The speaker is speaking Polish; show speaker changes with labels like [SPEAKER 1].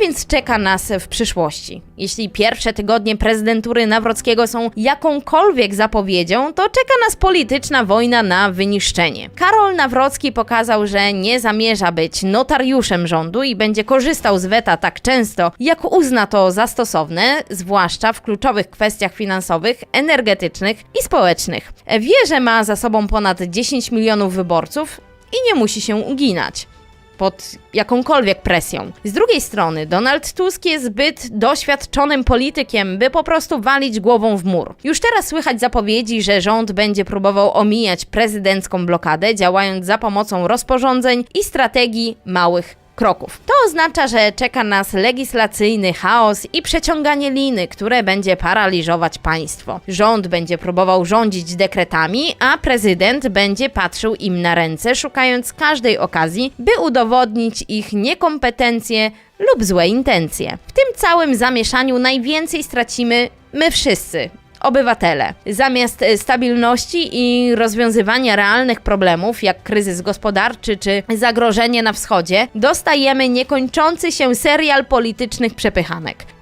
[SPEAKER 1] więc czeka nas w przyszłości? Jeśli pierwsze tygodnie prezydentury Nawrockiego są jakąkolwiek zapowiedzią, to czeka nas polityczna wojna na wyniszczenie. Karol Nawrocki pokazał, że nie zamierza być notariuszem rządu i będzie korzystał z weta tak często, jak uzna to za stosowne, zwłaszcza w kluczowych kwestiach finansowych, energetycznych i społecznych. Wie, że ma za sobą ponad 10 milionów wyborców i nie musi się uginać pod jakąkolwiek presją. Z drugiej strony, Donald Tusk jest zbyt doświadczonym politykiem, by po prostu walić głową w mur. Już teraz słychać zapowiedzi, że rząd będzie próbował omijać prezydencką blokadę, działając za pomocą rozporządzeń i strategii małych kroków. To oznacza, że czeka nas legislacyjny chaos i przeciąganie liny, które będzie paraliżować państwo. Rząd będzie próbował rządzić dekretami, a prezydent będzie patrzył im na ręce, szukając każdej okazji, by udowodnić ich niekompetencje lub złe intencje. W tym całym zamieszaniu najwięcej stracimy my wszyscy, obywatele. Zamiast e, stabilności i rozwiązywania realnych problemów, jak kryzys gospodarczy czy zagrożenie na wschodzie, dostajemy niekończący się serial politycznych przepychanek.